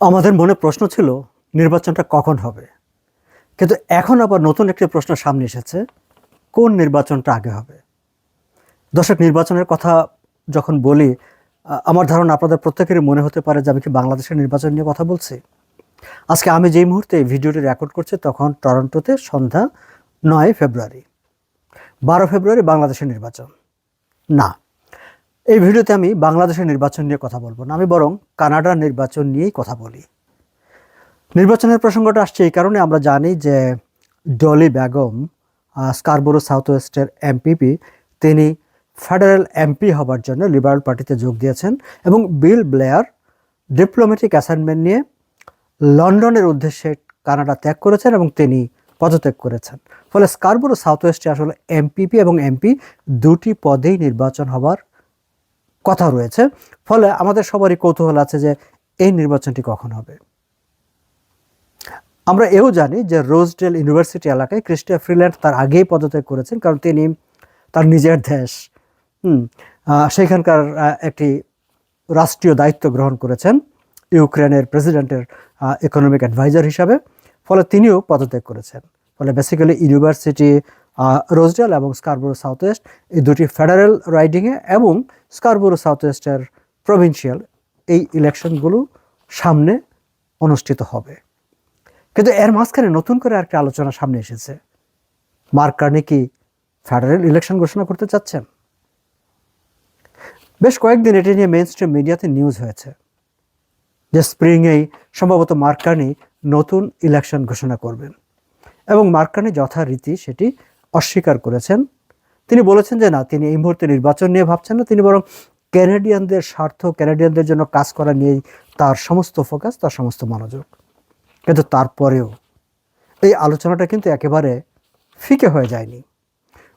আমাদের মনে প্রশ্ন ছিল, নির্বাচনটা কখন হবে? কিন্তু এখন আবার নতুন একটি প্রশ্ন সামনে এসেছে, কোন নির্বাচনটা আগে হবে? দর্শক, নির্বাচনের কথা যখন বলি আমার ধারণা আপনাদের প্রত্যেকেরই মনে হতে পারে যে আমি কি বাংলাদেশের নির্বাচন নিয়ে কথা বলছি? আজকে আমি যেই মুহূর্তে ভিডিওটি রেকর্ড করছি তখন টরন্টোতে সন্ধ্যা নয় ফেব্রুয়ারি। বারো ফেব্রুয়ারি বাংলাদেশের নির্বাচন। না। এই ভিডিওতে আমি বাংলাদেশের নির্বাচন নিয়ে কথা বলব না, আমি বরং কানাডার নির্বাচন নিয়েই কথা বলি। নির্বাচনের প্রসঙ্গটা আসছে এই কারণে আমরা জানি যে ডলি বেগম স্কারবোরো সাউথ ওয়েস্টের এমপিপি তিনি ফেডারেল এমপি হবার জন্য লিবারেল পার্টিতে যোগ দিয়েছেন এবং বিল ব্লেয়ার ডিপ্লোম্যাটিক অ্যাসাইনমেন্ট নিয়ে লন্ডনের উদ্দেশ্যে কানাডা ত্যাগ করেছেন এবং তিনি পদত্যাগ করেছেন। ফলে স্কারবোরো সাউথ ওয়েস্টে আসলে এমপিপি এবং এমপি দুটি পদেই নির্বাচন হবার কথা রয়েছে। ফলে আমাদের সবারই কৌতূহল আছে যে এই নির্বাচনটি কখন হবে। আমরা এও জানি যে রোজডেল ইউনিভার্সিটি এলাকায় ক্রিস্টিয়া ফ্রিল্যান্ড তার আগেই পদত্যাগ করেছেন কারণ তিনি তার নিজের দেশ হুম, সেখানকার একটি রাষ্ট্রীয় দায়িত্ব গ্রহণ করেছেন ইউক্রেনের প্রেসিডেন্টের ইকোনমিক অ্যাডভাইজার হিসাবে। ফলে তিনিও পদত্যাগ করেছেন। ফলে বেসিক্যালি ইউনিভার্সিটি রোজডেল এবং স্কারবোরো সাউথ ওয়েস্ট এই দুটি ফেডারেল রাইডিংয়ে এবং স্কারবোরো সাউথ ওয়েস্টের প্রভিন্সিয়াল এই ইলেকশনগুলো সামনে অনুষ্ঠিত হবে। কিন্তু এর মাঝখানে নতুন করে একটা আলোচনা সামনে এসেছে। মার্ক কার্নি কি ফেডারেল ইলেকশন ঘোষণা করতে চাচ্ছেন? বেশ কয়েকদিন এটি নিয়ে মেন স্ট্রিম মিডিয়াতে নিউজ হয়েছে যে স্প্রিংয়েই সম্ভবত মার্ক কার্নি নতুন ইলেকশন ঘোষণা করবেন। এবং মার্ক কার্নি যথারীতি সেটি অস্বীকার করেছেন। তিনি বলেছেন যে, না, তিনি এই মুহূর্তে নির্বাচন নিয়ে ভাবছেন না। তিনি বরং ক্যানাডিয়ানদের স্বার্থ, ক্যানাডিয়ানদের জন্য কাজ করা নিয়েই তার সমস্ত ফোকাস, তার সমস্ত মনোযোগ। কিন্তু তারপরেও এই আলোচনাটা কিন্তু একেবারে ফিকে হয়ে যায়নি।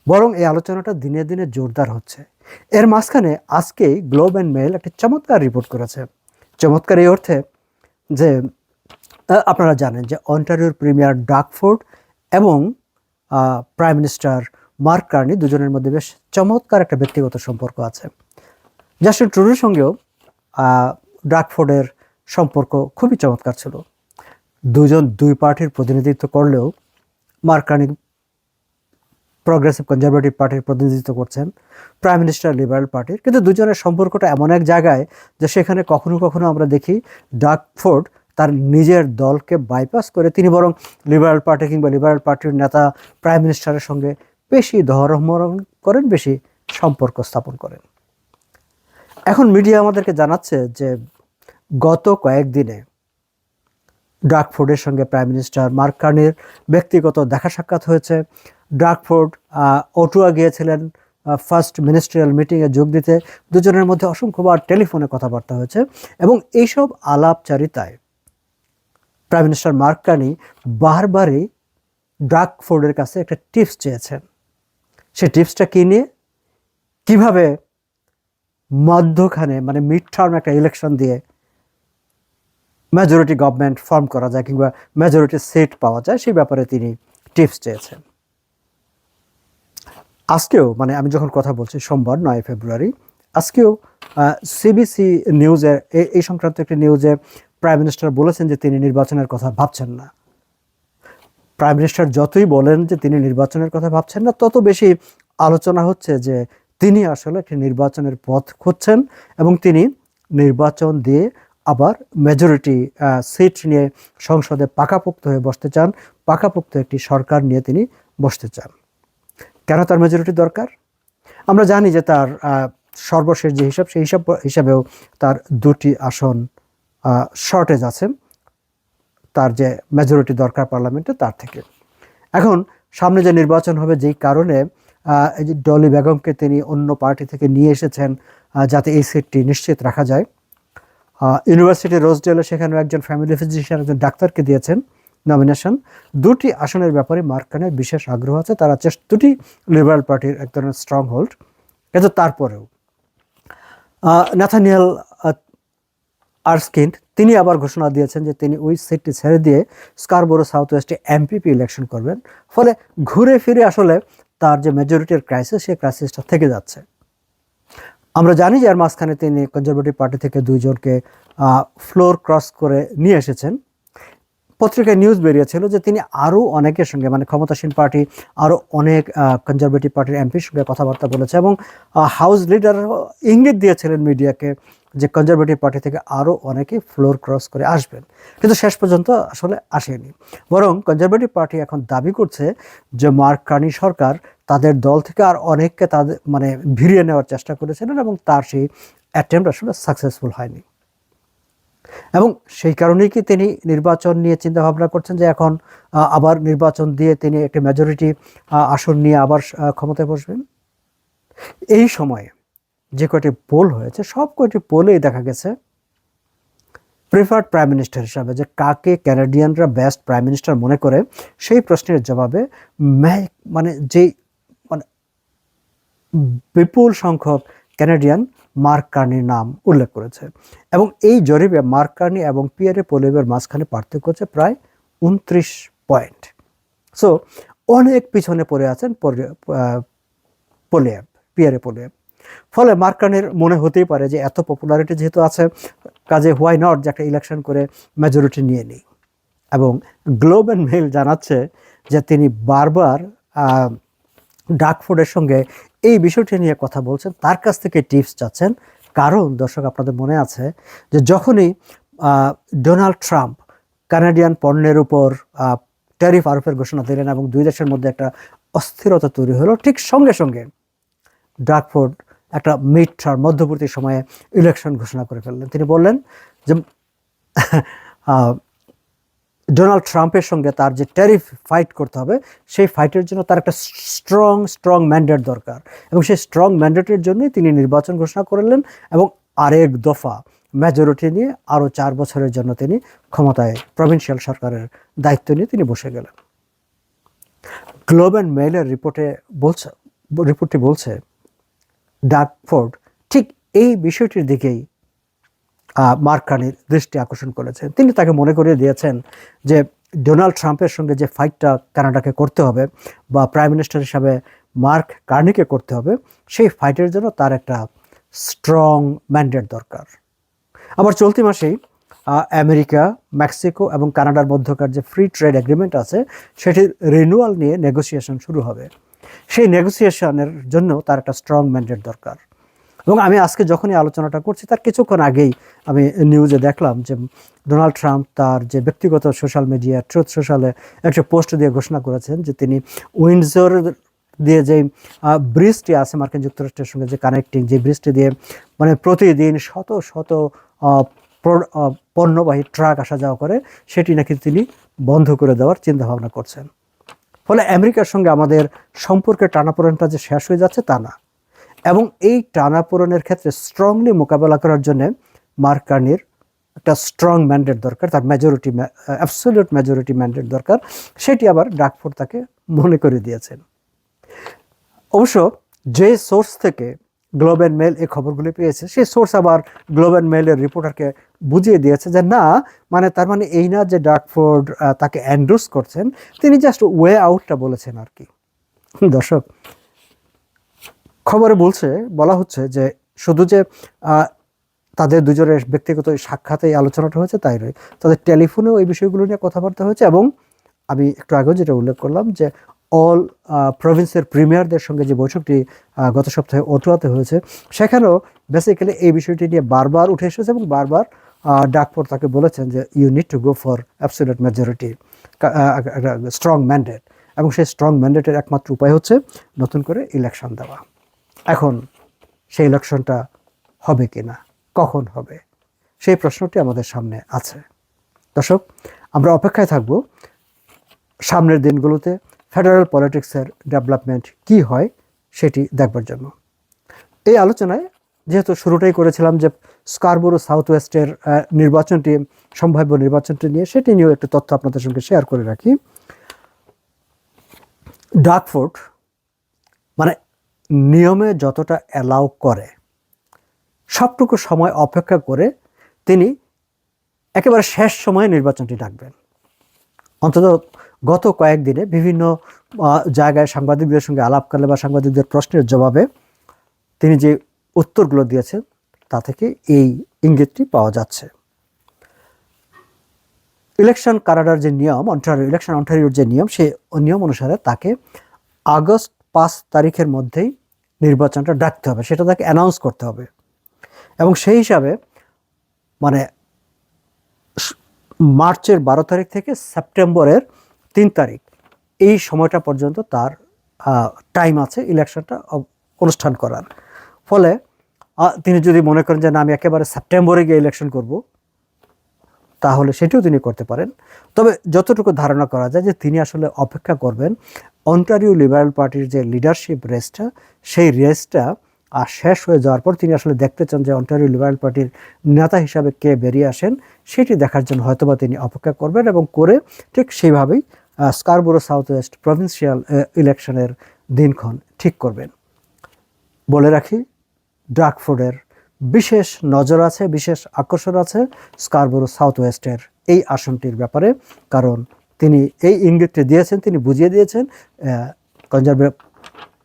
বরং এই আলোচনাটা দিনে দিনে জোরদার হচ্ছে। এর মাঝখানে আজকেই গ্লোব অ্যান্ড মেল একটি চমৎকার রিপোর্ট করেছে। চমৎকার এই অর্থে যে আপনারা জানেন যে, অন্টারিওর প্রিমিয়ার ডাকফোর্ড এবং প্রাইম মিনিস্টার মার্ক কার্নি দুজনের মধ্যে বেশ চমৎকার একটা ব্যক্তিগত সম্পর্ক আছে। জাস্টিন ট্রুডোর সঙ্গেও ডাকফোর্ডের সম্পর্ক খুবই চমৎকার ছিল। দুজন দুই পার্টির প্রতিনিধিত্ব করলেও মার্ক কার্নি প্রগ্রেসিভ কনজারভেটিভ পার্টির প্রতিনিধিত্ব করছেন প্রাইম মিনিস্টার লিবারেল পার্টির কিন্তু দুজনের সম্পর্কটা এমন এক জায়গায় যে সেখানে কখনো কখনো আমরা দেখি ডাকফোর্ড তার নিজের দলকে বাইপাস করে তিনি বরং লিবারেল পার্টি কিংবা লিবারেল পার্টির নেতা প্রাইম মিনিস্টারের সঙ্গে বেশি ধরমরম করেন, বেশি সম্পর্ক স্থাপন করেন। এখন মিডিয়া আমাদেরকে জানাচ্ছে যে গত কয়েকদিনে ডাকফোর্ডের সঙ্গে প্রাইম মিনিস্টার মার্ক কার্নির ব্যক্তিগত দেখা সাক্ষাৎ হয়েছে। ডাকফোর্ড অটুয়া গিয়েছিলেন ফার্স্ট মিনিস্ট্রিয়াল মিটিংয়ে যোগ দিতে। দুজনের মধ্যে অসংখ্যবার টেলিফোনে কথাবার্তা হয়েছে এবং এইসব আলাপচারিতায় প্রাইম মিনিস্টার মার্ক কার্নি বারবারই ডাকফোর্ডের কাছে একটা টিপস চেয়েছেন। সেই টিপসটা কী নিয়ে? কীভাবে মধ্যখানে মানে মিড টার্ম একটা ইলেকশন দিয়ে মেজরিটি গভর্নমেন্ট ফর্ম করা যায় কিংবা মেজরিটি সিট পাওয়া যায়, সেই ব্যাপারে তিনি টিপস চেয়েছেন। আজকেও মানে আমি যখন কথা বলছি সোমবার, নয় ফেব্রুয়ারি, আজকেও সিবিসি নিউজে এই সংক্রান্ত একটি নিউজে প্রাইম মিনিস্টার বলেছেন যে তিনি নির্বাচনের কথা ভাবছেন না। প্রাইম মিনিস্টার যতই বলেন যে তিনি নির্বাচনের কথা ভাবছেন না, তত বেশি আলোচনা হচ্ছে যে তিনি আসলে একটি নির্বাচনের পথ খুঁজছেন এবং তিনি নির্বাচন দিয়ে আবার মেজরিটি সিট নিয়ে সংসদে পাকাপোক্ত হয়ে বসতে চান, পাকাপোক্ত একটি সরকার নিয়ে তিনি বসতে চান। কেন তার মেজরিটি দরকার? আমরা জানি যে তার সর্বশেষ যে হিসাব, সেই হিসাব, হিসাবেও তার দুটি আসন শর্টেজ আছে। তার যে মেজরিটি দরকার পার্লামেন্টে, তার থেকে। এখন সামনে যে নির্বাচন হবে, যেই কারণে এই যে ডলি বেগমকে তিনি অন্য পার্টি থেকে নিয়ে এসেছেন যাতে এই সিটটি নিশ্চিত রাখা যায়। ইউনিভার্সিটি রোজডেলে সেখানে একজন ফ্যামিলি ফিজিশিয়ান একজন ডাক্তারকে দিয়েছেন নমিনেশন দুটি আসনের ব্যাপারে মার্কানের বিশেষ আগ্রহ আছে। তারা চেষ্টা দুটি লিবারেল পার্টির এক ধরনের স্ট্রং হোল্ড কিন্তু তারপরেও ন্যাথানিয়াল আর্সকিন, তিনি আবার ঘোষণা দিয়েছেন যে তিনি ওই সিটটি ছেড়ে দিয়ে স্কারবোরো সাউথ ওয়েস্টে এমপিপি ইলেকশন করবেন। ফলে ঘুরে ফিরে আসলে তার যে মেজরিটির ক্রাইসিস সেই ক্রাইসিসটা থেকে যাচ্ছে। আমরা জানি যে এর মাঝখানে তিনি কনজারভেটিভ পার্টি থেকে দুইজনকে ফ্লোর ক্রস করে নিয়ে এসেছেন। পত্রিকায় নিউজ বেরিয়েছিল যে তিনি আরও অনেকের সঙ্গে মানে ক্ষমতাসীন পার্টি আরও অনেক কনজারভেটিভ পার্টির এমপির সঙ্গে কথাবার্তা বলেছে এবং হাউস লিডার ইঙ্গিত দিয়েছিলেন মিডিয়াকে যে কনজারভেটিভ পার্টি থেকে আরও অনেকে ফ্লোর ক্রস করে আসবেন। কিন্তু শেষ পর্যন্ত আসলে আসেনি। বরং কনজারভেটিভ পার্টি এখন দাবি করছে যে মার্ক কার্নি সরকার তাদের দল থেকে আর অনেককে তাদের মানে ভিড়িয়ে নেওয়ার চেষ্টা করেছিলেন এবং তার সেই অ্যাটেম্প আসলে সাকসেসফুল হয়নি। এবং সেই কারণেই কি তিনি নির্বাচন নিয়ে চিন্তা ভাবনা করছেন যে এখন আবার নির্বাচন দিয়ে তিনি একটি মেজরিটি আসন নিয়ে আবার ক্ষমতায় বসবেন? এই সময়ে যে কয়টি পোল হয়েছে সব কয়টি পোলেই দেখা গেছে প্রিফার্ড প্রাইম মিনিস্টার হিসাবে যে কাকে ক্যানাডিয়ানরা বেস্ট প্রাইম মিনিস্টার মনে করে সেই প্রশ্নের জবাবে মানে যেই মানে বিপুল সংখ্যক ক্যানাডিয়ান মার্ক কার্নির নাম উল্লেখ করেছে। এবং এই জরিপে মার্ক কার্নি এবং পিয়ারে পোলেবের মাঝখানে পার্থক্য হচ্ছে প্রায় উনত্রিশ পয়েন্ট। সো অনেক পিছনে পড়ে আছেন পোলে- আহ, পোলেব পিয়ারে পোলেব ফলে মার্কানের মনে হতেই পারে যে এত পপুলারিটি যেহেতু আছে, কাজে হোয়াই নট যে একটা ইলেকশন করে মেজরিটি নিয়ে নিই। এবং গ্লোব অ্যান্ড মেল জানাচ্ছে যে তিনি বারবার ডাকফোর্ডের সঙ্গে এই বিষয়টি নিয়ে কথা বলছেন। তার কাছ থেকে টিপস চাচ্ছেন। কারণ দর্শক, আপনাদের মনে আছে যে যখনই ডোনাল্ড ট্রাম্প কানাডিয়ান পণ্যের উপর ট্যারিফ আরোপের ঘোষণা দিলেন এবং দুই দেশের মধ্যে একটা অস্থিরতা তৈরি হলো, ঠিক সঙ্গে সঙ্গে ডাকফোর্ড একটা মিড টার্ম মধ্যবর্তী সময়ে ইলেকশন ঘোষণা করে ফেললেন। তিনি বললেন যে ডোনাল্ড ট্রাম্পের সঙ্গে তার যে ট্যারিফ ফাইট করতে হবে, সেই ফাইটের জন্য তার একটা স্ট্রং স্ট্রং ম্যান্ডেট দরকার। এবং সেই স্ট্রং ম্যান্ডেটের জন্যই তিনি নির্বাচন ঘোষণা করলেন এবং আরেক দফা মেজরিটি নিয়ে আরও চার বছরের জন্য তিনি ক্ষমতায় প্রভিন্সিয়াল সরকারের দায়িত্ব নিয়ে তিনি বসে গেলেন। গ্লোব অ্যান্ড মেইলের রিপোর্টে বলছে রিপোর্টটি বলছে ডাকফোর্ড। ঠিক এই বিষয়টির দিকেই আহ, মার্ক কার্নির দৃষ্টি আকর্ষণ করেছেন। তিনি তাকে মনে করিয়ে দিয়েছেন যে ডোনাল্ড ট্রাম্পের সঙ্গে যে ফাইটটা কানাডাকে করতে হবে বা প্রাইম মিনিস্টার হিসাবে মার্ক কার্নিকে করতে হবে সেই ফাইটের জন্য তার একটা স্ট্রং ম্যান্ডেট দরকার। আবার চলতি মাসেই আমেরিকা মেক্সিকো এবং কানাডার মধ্যকার যে ফ্রি ট্রেড এগ্রিমেন্ট আছে সেটির রিনিউয়াল নিয়ে নেগোসিয়েশন শুরু হবে। সেই নেগোসিয়েশনের জন্য তার একটা স্ট্রং ম্যান্ডেট দরকার। এবং আমি আজকে যখনই আলোচনাটা করছি, তার কিছুক্ষণ আগেই আমি নিউজে দেখলাম যে ডোনাল্ড ট্রাম্প তার যে ব্যক্তিগত সোশ্যাল মিডিয়া ট্রুথ সোশ্যালে একটা পোস্ট দিয়ে ঘোষণা করেছেন যে তিনি উইন্ডজোর দিয়ে যে ব্রিজটি আছে মার্কিন যুক্তরাষ্ট্রের সঙ্গে যে কানেক্টিং যে ব্রিজটি দিয়ে মানে প্রতিদিন শত শত পণ্যবাহী ট্রাক আসা যাওয়া করে, সেটি নাকি তিনি বন্ধ করে দেওয়ার চিন্তাভাবনা করছেন। ফলে আমেরিকার সঙ্গে আমাদের সম্পর্কের টানাপোড়েনটা যে শেষ হয়ে যাচ্ছে তা না। এবং এই টানাপোড়েনের ক্ষেত্রে স্ট্রংলি মোকাবেলা করার জন্য মার্ক কার্নির একটা স্ট্রং ম্যান্ডেট দরকার, তার মেজরিটি অ্যাবসলিউট মেজরিটি ম্যান্ডেট দরকার, সেটি আবার ডাকফোর্ড তাকে মনে করে দিয়েছেন। অবশ্য যে সোর্স থেকে গ্লোব অ্যান্ড মেল এই খবরগুলি পেয়েছে, সেই সোর্স আবার গ্লোব অ্যান্ড মেলের রিপোর্টারকে বুঝিয়ে দিয়েছে যে না মানে তার মানে এই না যে ডাকফোর্ড তাকে অ্যান্ডোর্স করছেন, তিনি জাস্ট ওয়ে আউটটা বলেছেন আর কি। দর্শক, খবরে বলছে, বলা হচ্ছে যে শুধু যে তাদের দুজনের ব্যক্তিগত সাক্ষাতে আলোচনাটা হয়েছে তাই নয়, তাদের টেলিফোনেও এই বিষয়গুলো নিয়ে কথাবার্তা হয়েছে এবং আমি একটু আগেও যেটা উল্লেখ করলাম যে অল প্রভিন্সের প্রিমিয়ারদের সঙ্গে যে বৈঠকটি গত সপ্তাহে অটোয়াতে হয়েছে, সেখানেও বেসিক্যালি এই বিষয়টি নিয়ে বারবার উঠে এসেছে এবং বারবার ডাকপোর তাকে বলেছেন যে you need to go for absolute majority strong mandate এবং সেই স্ট্রং ম্যান্ডেটের একমাত্র উপায় হচ্ছে নতুন করে ইলেকশন দেওয়া। এখন সেই ইলেকশনটা হবে কি না কখন হবে, সেই প্রশ্নটি আমাদের সামনে আছে। দর্শক, আমরা অপেক্ষায় থাকব সামনের দিনগুলোতে ফেডারেল পলিটিক্সের ডেভেলপমেন্ট কি হয় সেটি দেখবার জন্য। এই আলোচনায় যেহেতু শুরুটাই করেছিলাম যে স্কারবোরো সাউথ ওয়েস্টের নির্বাচনটি, সম্ভাব্য নির্বাচনটি নিয়ে, সেটি নিয়েও একটু তথ্য আপনাদের সঙ্গে শেয়ার করে রাখি। ডাকফোর্ড মানে নিয়মে যতটা অ্যালাউ করে, সবটুকু সময় অপেক্ষা করে তিনি একেবারে শেষ সময়ে নির্বাচনটি ডাকবেন। অন্তত গত কয়েকদিনে বিভিন্ন জায়গায় সাংবাদিকদের সঙ্গে আলাপকালে বা সাংবাদিকদের প্রশ্নের জবাবে তিনি যে উত্তরগুলো দিয়েছেন, তা থেকে এই ইঙ্গিতটি পাওয়া যাচ্ছে। ইলেকশন কানাডার যে নিয়ম, অন্টারিও, ইলেকশন অন্টারিওর যে নিয়ম সেই নিয়ম অনুসারে তাকে আগস্ট পাঁচ তারিখের মধ্যেই নির্বাচনটা ডাকতে হবে, সেটা তাকে অ্যানাউন্স করতে হবে। এবং সেই হিসাবে মানে মার্চের বারো তারিখ থেকে সেপ্টেম্বরের তিন তারিখ, এই সময়টা পর্যন্ত তার টাইম আছে ইলেকশনটা অনুষ্ঠান করার। ফলে তিনি যদি মনে করেন যে না, আমি একেবারে সেপ্টেম্বরে গিয়ে ইলেকশন করব, তাহলে সেটিও তিনি করতে পারেন। তবে যতটুকু ধারণা করা যায় যে তিনি আসলে অপেক্ষা করবেন অন্টারিও লিবারেল পার্টির যে লিডারশিপ রেসটা সেই রেসটা আর শেষ হয়ে যাওয়ার পর তিনি আসলে দেখতে চান যে অন্টারিও লিবারেল পার্টির নেতা হিসাবে কে বেরিয়ে আসেন, সেটি দেখার জন্য হয়তোবা তিনি অপেক্ষা করবেন এবং করে ঠিক সেইভাবেই স্কারবোরো সাউথ ওয়েস্ট প্রভিন্সিয়াল ইলেকশনের দিনক্ষণ ঠিক করবেন। বলে রাখি ডার্কফোর্ডের বিশেষ নজর আছে বিশেষ আকর্ষণ আছে স্কারবোরো সাউথ ওয়েস্টের এই আসনটির ব্যাপারে। কারণ তিনি এই ইঙ্গিতটি দিয়েছেন তিনি বুঝিয়ে দিয়েছেন conserve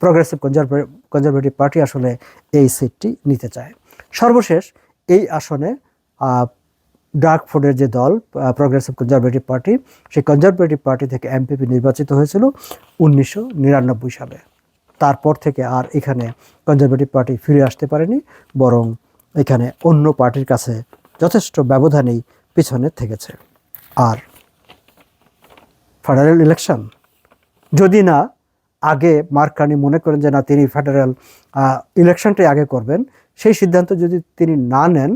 progressive conserve conservative party আসলে এই সিটটি নিতে চায়। সর্বশেষ এই আসনে আহ, ডার্কফোর্ডের যে দল প্রগ্রেসিভ কনজারভেটিভ পার্টি সেই কনজারভেটিভ পার্টি থেকে এমপিপি নির্বাচিত হয়েছিল উনিশশো নিরানব্বই সালে। তারপর থেকে আর এখানে কনজারভেটিভ পার্টি ফিরে আসতে পারেনি, বরং এখানে অন্য পার্টির কাছে যথেষ্ট ব্যবধানেই পিছনে থেকেছে। আর ফেডারেল ইলেকশন যদি না, আগে মার্কানি মনে করেন যে না, তিনি ফেডারেল ইলেকশনটাই আগে করবেন, সেই সিদ্ধান্ত যদি তিনি না নেন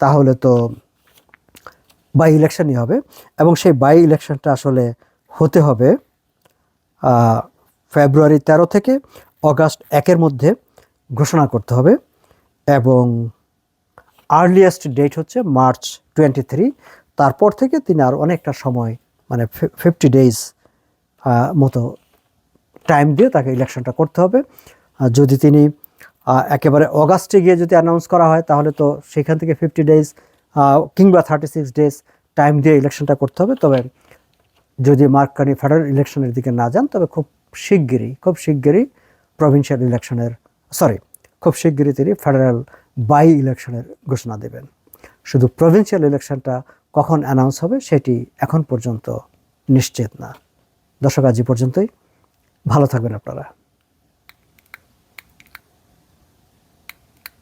তাহলে তো বাই ইলেকশনই হবে এবং সেই বাই ইলেকশনটা আসলে হতে হবে। ফেব্রুয়ারি তেরো থেকে অগাস্ট একের মধ্যে ঘোষণা করতে হবে এবং আর্লিয়েস্ট ডেট হচ্ছে মার্চ টোয়েন্টি থ্রি তারপর থেকে তিনি আর অনেকটা সময় মানে ফিফটি ডেজ মতো টাইম দিয়ে তাকে ইলেকশনটা করতে হবে। যদি তিনি একেবারে অগাস্টে গিয়ে যদি অ্যানাউন্স করা হয়, তাহলে তো সেখান থেকে ফিফটি ডেজ কিংবা থার্টি সিক্স ডেজ টাইম দিয়ে ইলেকশনটা করতে হবে। তবে যদি মার্কানি ফেডারেল ইলেকশনের দিকে না যান, তবে খুব শিগগিরই খুব শিগগিরই প্রভিন্সিয়াল ইলেকশনের সরি খুব শিগগিরই তিনি ফেডারেল বাই ইলেকশনের ঘোষণা দেবেন। শুধু প্রভিন্সিয়াল ইলেকশনটা কখন অ্যানাউন্স হবে সেটি এখন পর্যন্ত নিশ্চিত না। দর্শক, আজ পর্যন্তই। ভালো থাকবেন আপনারা।